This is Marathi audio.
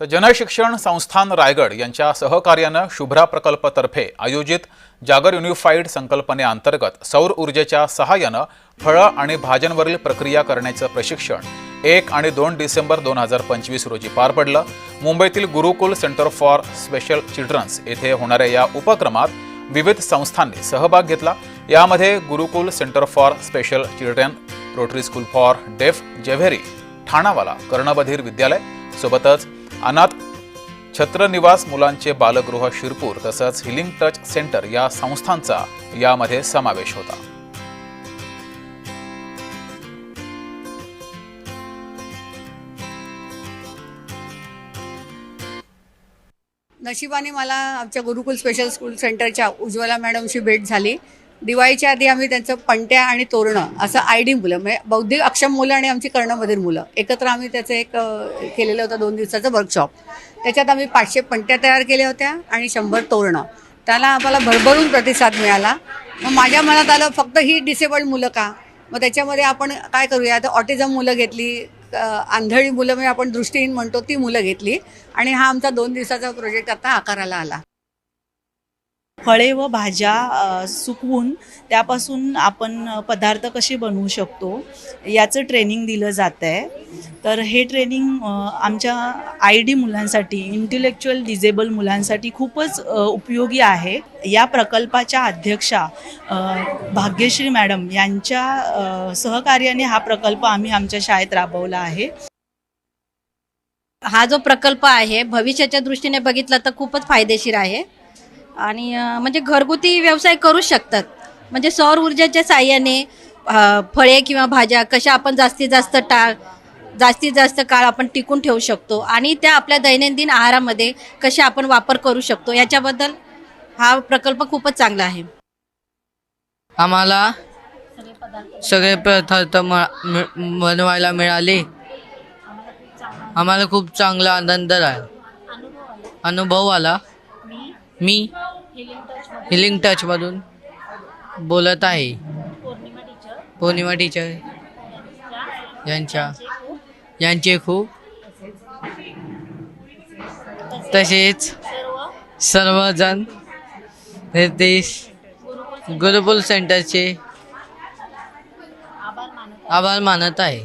तर जनशिक्षण संस्थान रायगड यांच्या सहकार्यानं शुभ्रा प्रकल्पतर्फे आयोजित जागर युनिफाईड संकल्पनेअंतर्गत सौर ऊर्जेच्या सहाय्यानं फळं आणि भाज्यांवरील प्रक्रिया करण्याचं प्रशिक्षण एक आणि दोन डिसेंबर दोन हजार पंचवीस रोजी पार पडलं. मुंबईतील Gurukul center for special childrens येथे होणाऱ्या या उपक्रमात विविध संस्थांनी सहभाग घेतला. यामध्ये Gurukul center for special children rotary school for deaf Jhaveri Thanawala कर्णबधीर विद्यालय सोबतच अनाथ छत्रनिवास मुलांचे बालगृह शिरपूर तसंच हिलिंग टच सेंटर या संस्थांचा यामध्ये समावेश होता. नशिबाने मला आमच्या गुरुकुल स्पेशल स्कूल सेंटरच्या उज्ज्वला मॅडमशी भेट झाली. दिवाळीच्या आधी आम्ही त्यांचं पणत्या आणि तोरणं असं आय डी मुलं म्हणजे बौद्धिक अक्षम मुलं आणि आमची कर्णबधीर मुलं. एकत्र आम्ही त्याचं एक केलेलं होतं दोन दिवसाचं वर्कशॉप त्याच्यात आम्ही पाचशे पणत्या तयार केल्या होत्या आणि शंभर तोरणं. त्याला आम्हाला भरभरून प्रतिसाद मिळाला. मग माझ्या मनात आलं फक्त ही डिसेबल्ड मुलं का? मग त्याच्यामध्ये आपण काय करूया? आता ऑटिझम मुलं घेतली आंधळी मुलं म्हणजे आपण दृष्टीहीन म्हणतो ती मुलं घेतली. आणि हा आमचा दोन दिवसाचा प्रोजेक्ट आता आकाराला आला. फळे व भाज्या सुकवून त्यापासून आपण पदार्थ कसे बनवू शकतो याचं ट्रेनिंग दिलं जातं आहे तर हे ट्रेनिंग आमच्या आय डी मुलांसाठी इंटेलेक्च्युअल डिजेबल मुलांसाठी खूपच उपयोगी आहे. या प्रकल्पाच्या अध्यक्षा भाग्यश्री मॅडम यांच्या सहकार्याने हा प्रकल्प आम्ही आमच्या शाळेत राबवला आहे. हा जो प्रकल्प आहे भविष्याच्या दृष्टीने बघितला तर खूपच फायदेशीर आहे. आणि म्हणजे घरगुती व्यवसाय करू शकतात. म्हणजे सौर ऊर्जेच्या साह्याने फळे किंवा भाज्या कशा आपण जास्तीत जास्त टाळ जास्तीत जास्त काळ आपण टिकून ठेवू शकतो आणि त्या आपल्या दैनंदिन आहारामध्ये कशा आपण वापर करू शकतो याच्याबद्दल हा प्रकल्प खूपच चांगला आहे. आम्हाला सगळे पदार्थ म- बनवायला मिळाले. आम्हाला खूप चांगला आनंद आहे अनुभव आला. मी हिलिंग टचमधून बोलत आहे. पौर्णिमा टीचर यांच्या. यांचे खूप. तसेच सर्वजण निर्देश गुरुकुल सेंटरचे आभार मानत आहे.